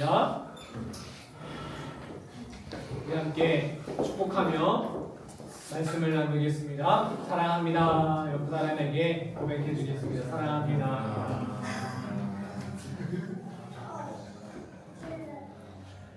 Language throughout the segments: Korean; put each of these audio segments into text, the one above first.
하겠습니다. 우리 함께 축복하며 말씀을 나누겠습니다. 사랑합니다. 옆 사람에게 고백해 주겠습니다. 사랑합니다.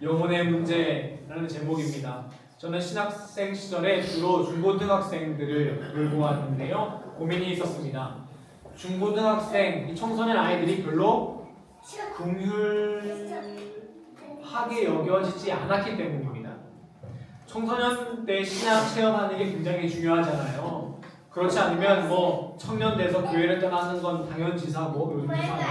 영혼의 문제라는 제목입니다. 저는 신학생 시절에 주로 중고등학생들을 돌보았는데요. 고민이 있었습니다. 중고등학생, 이 청소년 아이들이 별로 긍휼 하게 여겨지지 않았기 때문입니다. 청소년 때 신학 체험하는 게 굉장히 중요하잖아요. 그렇지 않으면 뭐 청년 돼서 교회를 떠나는 건 당연지사고 요즘 세상에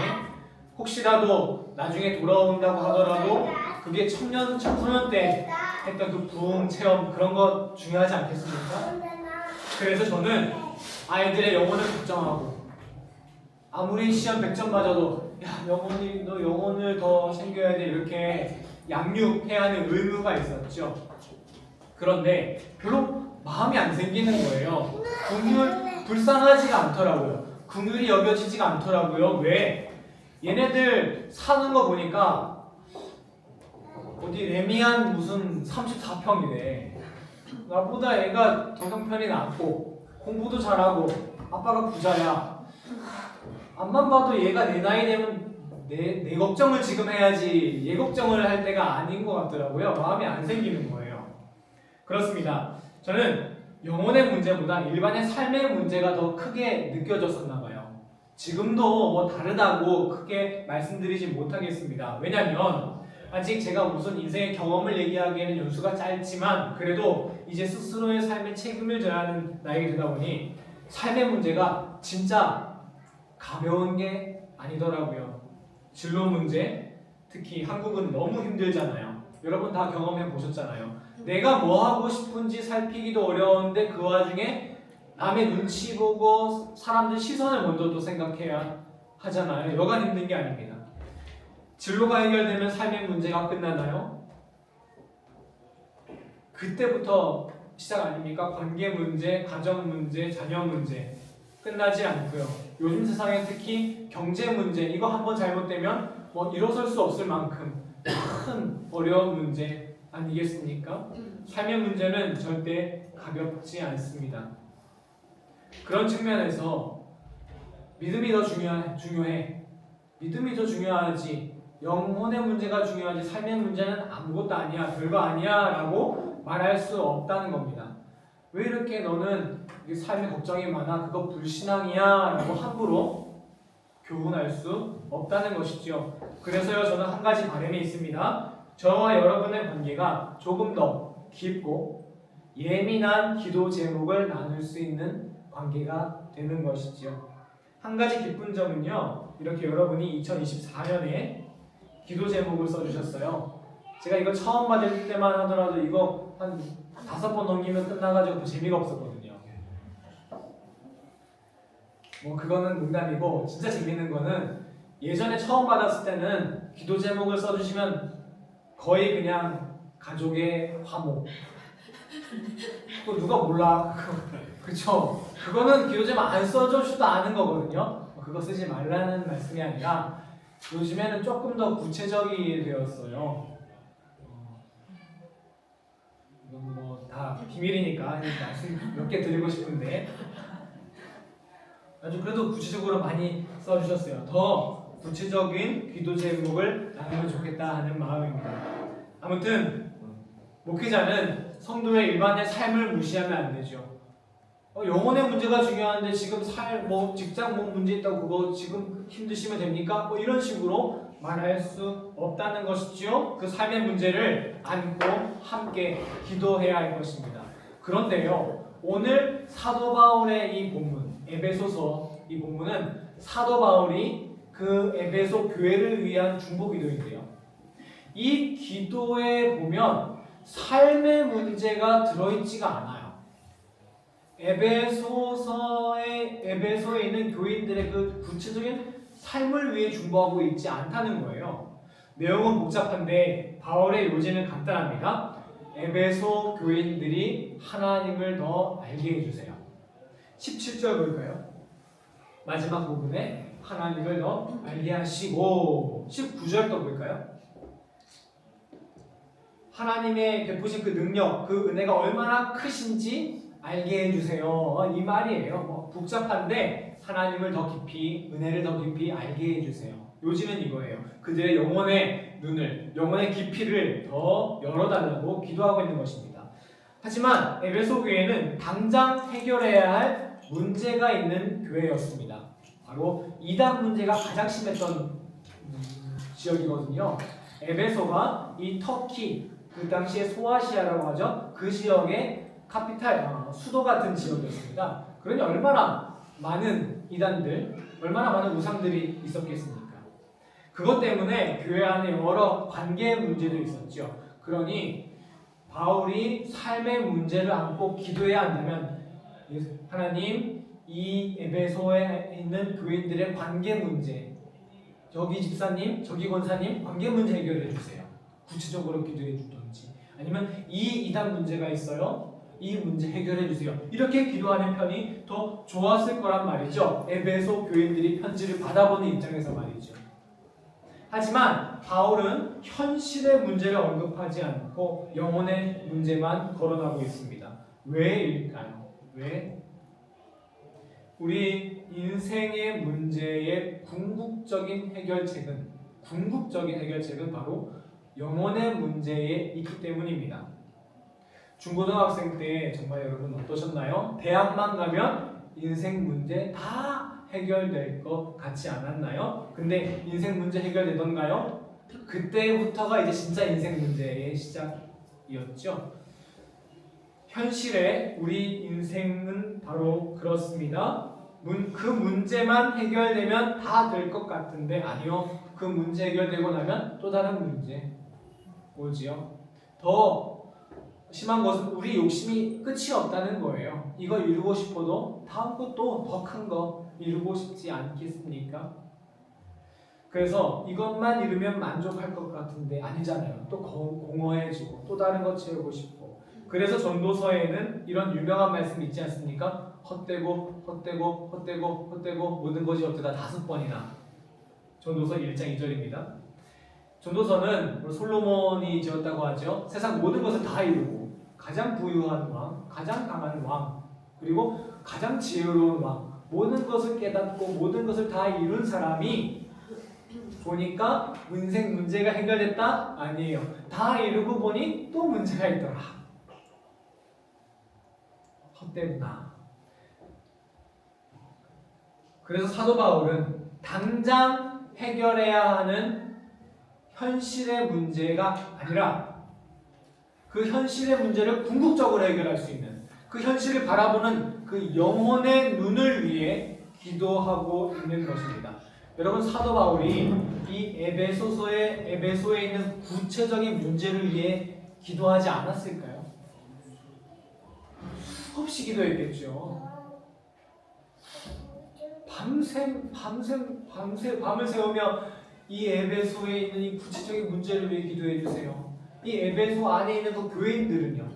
혹시라도 나중에 돌아온다고 하더라도 그게 청년 청소년 때 했던 그 부흥 체험 그런 거 중요하지 않겠습니까? 그래서 저는 아이들의 영혼을 걱정하고 아무리 시험 100점 맞아도 야 영혼이 너 영혼을 더 챙겨야 돼 이렇게 양육해야 하는 의무가 있었죠. 그런데 별로 마음이 안 생기는 거예요. 긍휼 불쌍하지가 않더라고요. 긍휼이 여겨지지가 않더라고요. 왜? 얘네들 사는 거 보니까 어디 레미안 무슨 34평이래. 나보다 애가 더 형편이 낫고 공부도 잘하고 아빠가 부자야. 앞만 봐도 얘가 내 나이 되면 내, 내 걱정을 지금 해야지 얘 걱정을 할 때가 아닌 것 같더라고요. 마음이 안 생기는 거예요. 그렇습니다. 저는 영혼의 문제보다 일반의 삶의 문제가 더 크게 느껴졌었나 봐요. 지금도 뭐 다르다고 크게 말씀드리지 못하겠습니다. 왜냐면 아직 제가 무슨 인생의 경험을 얘기하기에는 연수가 짧지만 그래도 이제 스스로의 삶에 책임을 져야 하는 나이가 되다 보니 삶의 문제가 진짜 가벼운 게 아니더라고요. 진로 문제, 특히 한국은 너무 힘들잖아요. 여러분 다 경험해 보셨잖아요. 내가 뭐 하고 싶은지 살피기도 어려운데 그 와중에 남의 눈치 보고 사람들 시선을 먼저 또 생각해야 하잖아요. 여간 힘든 게 아닙니다. 진로가 해결되면 삶의 문제가 끝나나요? 그때부터 시작 아닙니까? 관계 문제, 가정 문제, 자녀 문제 끝나지 않고요. 요즘 세상에 특히 경제 문제 이거 한번 잘못되면 뭐 일어설 수 없을 만큼 큰 어려운 문제 아니겠습니까? 삶의 문제는 절대 가볍지 않습니다. 그런 측면에서 믿음이 더 중요해. 중요해. 믿음이 더 중요하지. 영혼의 문제가 중요하지. 삶의 문제는 아무것도 아니야. 별거 아니야 라고 말할 수 없다는 겁니다. 왜 이렇게 너는 삶에 걱정이 많아? 그거 불신앙이야 라고 함부로 교훈할 수 없다는 것이죠. 그래서요, 저는 한 가지 바람이 있습니다. 저와 여러분의 관계가 조금 더 깊고 예민한 기도 제목을 나눌 수 있는 관계가 되는 것이지요. 한 가지 기쁜 점은요, 이렇게 여러분이 2024년에 기도 제목을 써주셨어요. 제가 이거 처음 받을 때만 하더라도 이거 한 다섯 번 넘기면 끝나가지고 또 재미가 없었거든요. 뭐 그거는 농담이고 진짜 재밌는 거는 예전에 처음 받았을 때는 기도 제목을 써주시면 거의 그냥 가족의 화목. 또 누가 몰라. 그쵸? 그거는 기도 제목 안 써줘도 아는 거거든요. 그거 쓰지 말라는 말씀이 아니라 요즘에는 조금 더 구체적이 되었어요. 이건 뭐다 비밀이니까 말씀 몇 개 드리고 싶은데 아주 그래도 구체적으로 많이 써주셨어요. 더 구체적인 기도 제목을 나누면 좋겠다 하는 마음입니다. 아무튼 목회자는 성도의 일반의 삶을 무시하면 안 되죠. 어, 영혼의 문제가 중요한데 지금 살, 뭐 직장 뭐 문제 있다고 그거 지금 힘드시면 됩니까? 뭐 이런 식으로 말할 수 없다는 것이지요. 그 삶의 문제를 안고 함께 기도해야 할 것입니다. 그런데요, 오늘 사도 바울의 이 본문, 에베소서 이 본문은 사도 바울이 그 에베소 교회를 위한 중보 기도인데요. 이 기도에 보면 삶의 문제가 들어있지가 않아요. 에베소서의 에베소에 있는 교인들의 그 구체적인 삶을 위해 중보하고 있지 않다는 거예요. 내용은 복잡한데 바울의 요지는 간단합니다. 에베소 교인들이 하나님을 더 알게 해주세요. 17절 볼까요? 마지막 부분에 하나님을 더 알게 하시고 19절 또 볼까요? 하나님의 베푸신 그 능력, 그 은혜가 얼마나 크신지 알게 해주세요. 이 말이에요. 뭐 복잡한데 하나님을 더 깊이, 은혜를 더 깊이 알게 해주세요. 요지는 이거예요. 그들의 영혼의 눈을, 영혼의 깊이를 더 열어달라고 기도하고 있는 것입니다. 하지만 에베소 교회는 당장 해결해야 할 문제가 있는 교회였습니다. 바로 이단 문제가 가장 심했던 음, 지역이거든요. 에베소가 이 터키 그 당시에 소아시아라고 하죠. 그 지역의 카피탈 어, 수도 같은 지역이었습니다. 그러니 얼마나 많은 이단들, 얼마나 많은 우상들이 있었겠습니까? 그것 때문에 교회 안에 여러 관계 문제도 있었죠. 그러니 바울이 삶의 문제를 안고 기도해야 한다면 하나님 이 에베소에 있는 교인들의 관계 문제 저기 집사님, 저기 권사님 관계 문제 해결해 주세요. 구체적으로 기도해 주든지 아니면 이 이단 문제가 있어요. 이 문제 해결해 주세요. 이렇게 기도하는 편이 더 좋았을 거란 말이죠. 에베소 교인들이 편지를 받아보는 입장에서 말이죠. 하지만 바울은 현실의 문제를 언급하지 않고 영혼의 문제만 거론하고 있습니다. 왜일까요? 왜? 우리 인생의 문제의 궁극적인 해결책은 궁극적인 해결책은 바로 영혼의 문제에 있기 때문입니다. 중고등학생 때 정말 여러분 어떠셨나요? 대학만 가면 인생 문제 다 해결될 것 같지 않았나요? 근데 인생 문제 해결되던가요? 그때부터가 이제 진짜 인생 문제의 시작이었죠. 현실에 우리 인생은 바로 그렇습니다. 문, 그 문제만 해결되면 다 될 것 같은데 아니요. 그 문제 해결되고 나면 또 다른 문제 오지요. 더 심한 것은 우리 욕심이 끝이 없다는 거예요. 이거 이루고 싶어도 다음 것도 더 큰 거 이루고 싶지 않겠습니까? 그래서 이것만 이루면 만족할 것 같은데 아니잖아요. 또 거- 공허해지고 또 다른 것 채우고 싶고. 그래서 전도서에는 이런 유명한 말씀 있지 않습니까? 헛되고 헛되고 헛되고 헛되고 모든 것이 헛되다 다섯 번이나. 전도서 1장 2절입니다. 전도서는 솔로몬이 지었다고 하죠. 세상 모든 것을 다 이루고 가장 부유한 왕, 가장 강한 왕, 그리고 가장 지혜로운 왕, 모든 것을 깨닫고 모든 것을 다 이룬 사람이 보니까 인생 문제가 해결됐다? 아니에요. 다 이루고 보니 또 문제가 있더라. 헛되구나. 그래서 사도 바울은 당장 해결해야 하는 현실의 문제가 아니라 그 현실의 문제를 궁극적으로 해결할 수 있는 그 현실을 바라보는 그 영혼의 눈을 위해 기도하고 있는 것입니다. 여러분 사도 바울이 이 에베소서의 에베소에 있는 구체적인 문제를 위해 기도하지 않았을까요? 수없이 기도했겠죠. 밤샘 밤샘 밤새 밤을 새우며 이 에베소에 있는 이 구체적인 문제를 위해 기도해 주세요. 이 에베소 안에 있는 그 교인들은요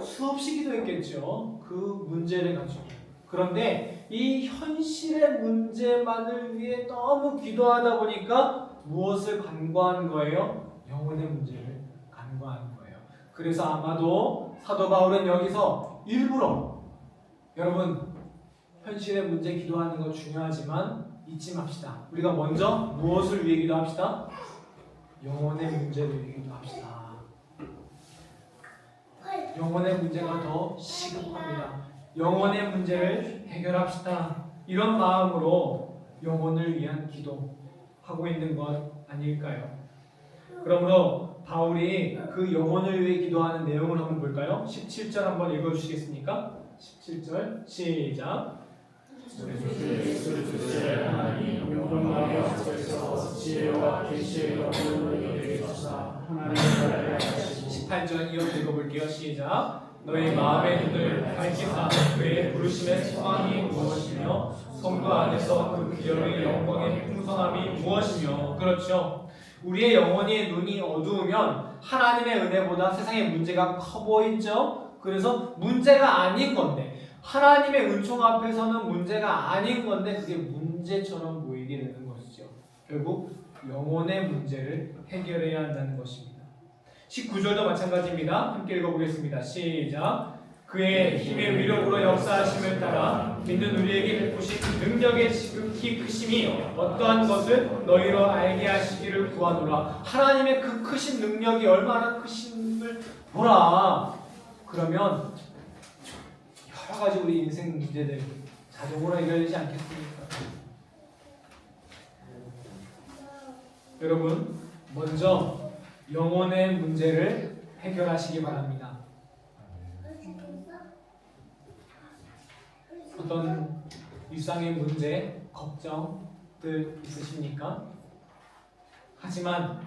수없이 기도했겠죠. 그 문제를 가지고. 그런데 이 현실의 문제만을 위해 너무 기도하다 보니까 무엇을 간과한 거예요? 영혼의 문제를 간과한 거예요. 그래서 아마도 사도 바울은 여기서 일부러 여러분 현실의 문제 기도하는 거 중요하지만 잊지 맙시다. 우리가 먼저 무엇을 위해 기도합시다? 영혼의 문제를 위해 기도합시다. 영혼의 문제가 더 시급합니다. 영혼의 문제를 해결합시다. 이런 마음으로 영혼을 위한 기도 하고 있는 것 아닐까요? 그러므로 바울이 그 영혼을 위해 기도하는 내용을 한번 볼까요? 17절 한번 읽어주시겠습니까? 17절 시작. 18절 이어서 읽어볼게요. 시작. 너희 마음의 눈을 밝히사 그의 부르심의 소망이 무엇이며 성도 안에서 그 기업의 영광의 풍성함이 무엇이며 그렇죠. 우리의 영혼의 눈이 어두우면 하나님의 은혜보다 세상의 문제가 커 보이죠. 그래서 문제가 아닌 건데 하나님의 은총 앞에서는 문제가 아닌 건데 그게 문제처럼 보이게 되는 것이죠. 결국 영혼의 문제를 해결해야 한다는 것입니다. 19절도 마찬가지입니다. 함께 읽어보겠습니다. 시작. 그의 힘의 위력으로 역사하심을 따라 믿는 우리에게 베푸신 능력의 지극히 크심이 어떠한 것을 너희로 알게 하시기를 구하노라. 하나님의 그 크신 능력이 얼마나 크심을 보라. 그러면 가지 우리 인생 문제들 자동으로 해결되지 않겠습니까? 여러분, 먼저 영혼의 문제를 해결하시기 바랍니다. 어떤 일상의 문제, 걱정들 있으십니까? 하지만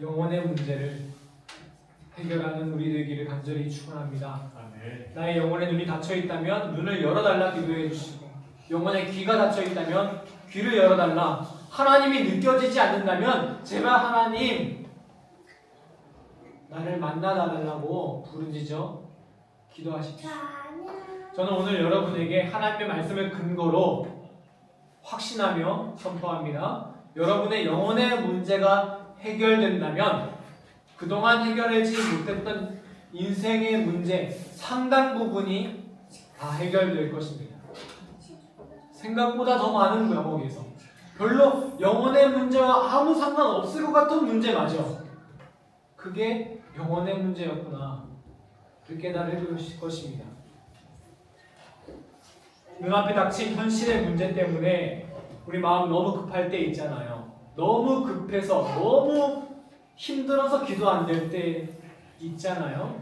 영혼의 문제를 해결하는 우리 되기를 간절히 축원합니다. 아멘. 나의 영혼의 눈이 닫혀 있다면 눈을 열어달라 기도해 주시고 영혼의 귀가 닫혀 있다면 귀를 열어달라 하나님이 느껴지지 않는다면 제발 하나님 나를 만나달라고 부르짖어 기도하십시오. 저는 오늘 여러분에게 하나님의 말씀을 근거로 확신하며 선포합니다. 여러분의 영혼의 문제가 해결된다면 그동안 해결하지 못했던 인생의 문제 상당 부분이 다 해결될 것입니다. 생각보다 더 많은 명목에서 별로 영혼의 문제와 아무 상관없을 것 같은 문제마저 그게 영혼의 문제였구나 그 깨달을 것입니다. 눈앞에 닥친 현실의 문제 때문에 우리 마음 너무 급할 때 있잖아요. 너무 급해서 너무 힘들어서 기도 안 될 때 있잖아요.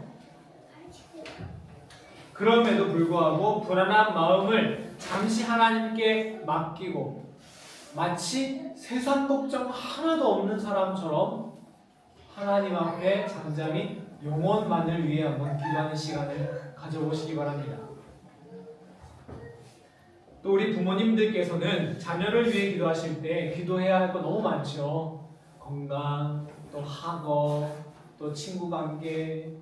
그럼에도 불구하고 불안한 마음을 잠시 하나님께 맡기고 마치 세상 걱정 하나도 없는 사람처럼 하나님 앞에 잠잠히 영혼만을 위해 한번 기도하는 시간을 가져보시기 바랍니다. 또 우리 부모님들께서는 자녀를 위해 기도하실 때 기도해야 할 거 너무 많죠. 건강, 또 학업, 또 친구 관계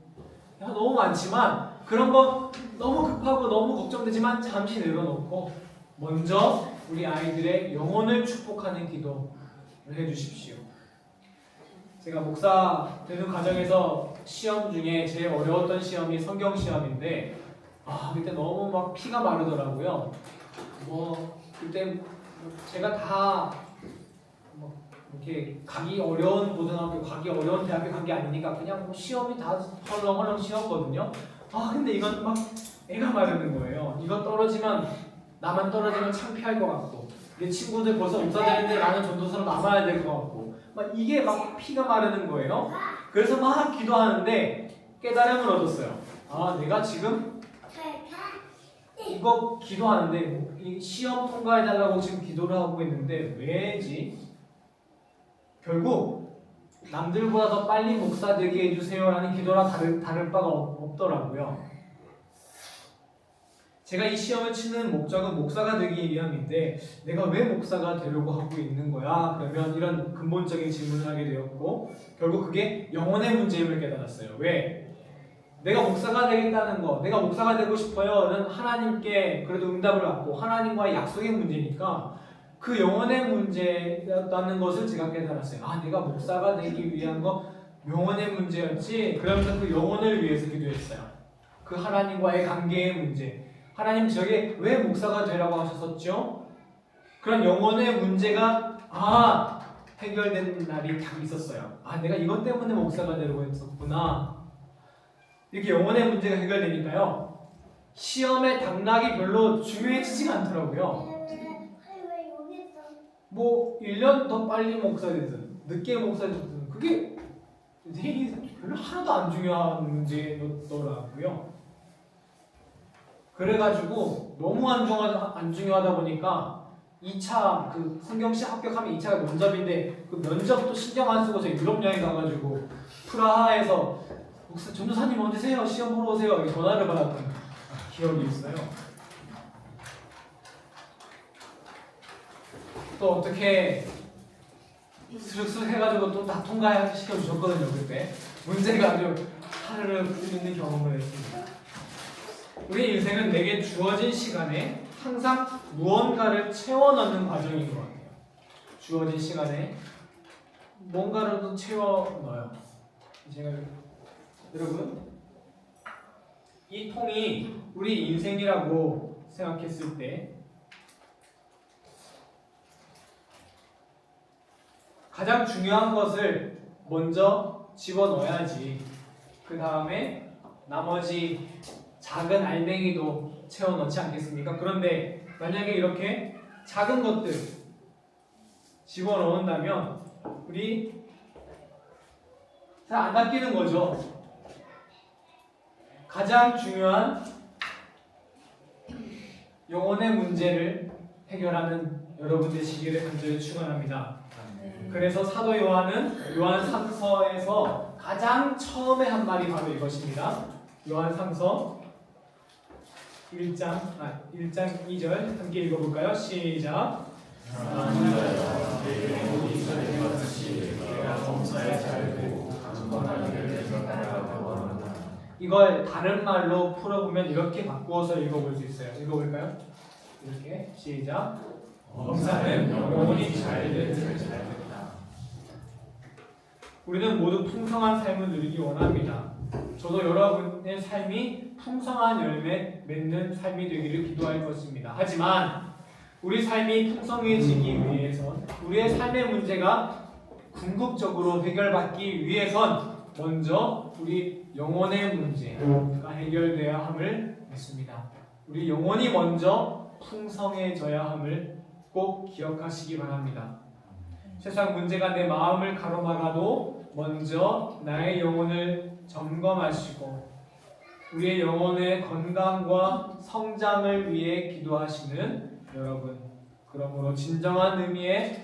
야, 너무 많지만 그런 거 너무 급하고 너무 걱정되지만 잠시 내려놓고 먼저 우리 아이들의 영혼을 축복하는 기도를 해주십시오. 제가 목사 되는 과정에서 시험 중에 제일 어려웠던 시험이 성경 시험인데 아 그때 너무 막 피가 마르더라고요. 뭐 그때 제가 다뭐 이렇게 가기 어려운 고등학교, 가기 어려운 대학교 간 게 아니니까 그냥 뭐 시험이 다 헐렁헐렁 쉬웠거든요. 아 근데 이건 막 애가 마르는 거예요. 이거 떨어지면 나만 떨어지면 창피할 것 같고 내 친구들 벌써 되는데 나는 전도사로 남아야 될 것 같고 막 이게 막 피가 마르는 거예요. 그래서 막 기도하는데 깨달음을 얻었어요. 아 내가 지금 이거 기도하는데 이 시험 통과해 달라고 지금 기도를 하고 있는데 왜지? 결국 남들보다 더 빨리 목사 되게 해주세요라는 기도랑 다를, 다를 바가 없, 없더라고요. 제가 이 시험을 치는 목적은 목사가 되기 위함인데 내가 왜 목사가 되려고 하고 있는 거야? 그러면 이런 근본적인 질문을 하게 되었고 결국 그게 영혼의 문제임을 깨달았어요. 왜? 내가 목사가 되겠다는 거, 내가 목사가 되고 싶어요는 하나님께 그래도 응답을 받고 하나님과의 약속의 문제니까 그 영혼의 문제였다는 것을 제가 깨달았어요. 아, 내가 목사가 되기 위한 거 영혼의 문제였지. 그러면서 그 영혼을 위해서 기도했어요. 그 하나님과의 관계의 문제. 하나님 저에게 왜 목사가 되라고 하셨었죠? 그런 영혼의 문제가 아 해결된 날이 딱 있었어요. 아 내가 이것 때문에 목사가 되려고 했었구나. 이렇게 영혼의 문제가 해결되니까요. 시험의 당락이 별로 중요해지지가 않더라고요. 뭐 1년 더 빨리 목사 되든 늦게 목사 되든 그게 내 인생 별로 하나도 안 중요한 문제였더라고요. 그래가지고 너무 안 중요하다, 안 중요하다 보니까 2차 그 성경시 합격하면 2차가 면접인데 그 면접도 신경 안 쓰고 저 유럽 여행 가가지고 프라하에서 목사 전도사님 언제세요? 시험 보러 오세요. 전화를 받았던 기억이 있어요. 또 어떻게 슥슥 해가지고 또 다 통과시켜 주셨거든요 그때 문제가 아주 하늘을 뚫리는 경험을 했습니다. 우리 인생은 내게 주어진 시간에 항상 무언가를 채워 넣는 과정인 것 같아요. 주어진 시간에 뭔가를 또 채워 넣어요. 제가 여러분 이 통이 우리 인생이라고 생각했을 때 가장 중요한 것을 먼저 집어넣어야지 그 다음에 나머지 작은 알맹이도 채워 넣지 않겠습니까? 그런데 만약에 이렇게 작은 것들 집어 넣는다면 우리 잘 안 닦이는 거죠. 가장 중요한 영혼의 문제를 해결하는 여러분 되시기를 간절히 축원합니다. 그래서 사도 요한은 요한 3서에서 가장 처음에 한 말이 바로 이것입니다. 요한 3서 1장 아 1장 2절 함께 읽어볼까요? 시작. 이걸 다른 말로 풀어보면 이렇게 바꾸어서 읽어볼 수 있어요. 읽어볼까요? 이렇게 시작. 범사는 영혼이 잘된 잘됐다. 우리는 모두 풍성한 삶을 누리기 원합니다. 저도 여러분의 삶이 풍성한 열매 맺는 삶이 되기를 기도할 것입니다. 하지만 우리 삶이 풍성해지기 위해선 우리의 삶의 문제가 궁극적으로 해결받기 위해선 먼저 우리 영혼의 문제가 해결돼야 함을 믿습니다. 우리 영혼이 먼저 풍성해져야 함을 꼭 기억하시기 바랍니다. 세상 문제가 내 마음을 가로막아도 먼저 나의 영혼을 점검하시고 우리의 영혼의 건강과 성장을 위해 기도하시는 여러분. 그러므로 진정한 의미의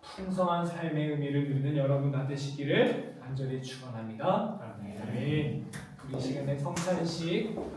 풍성한 삶의 의미를 누리는 여러분 다 되시기를 간절히 축원합니다. 아멘. 우리 이 시간에 성찬식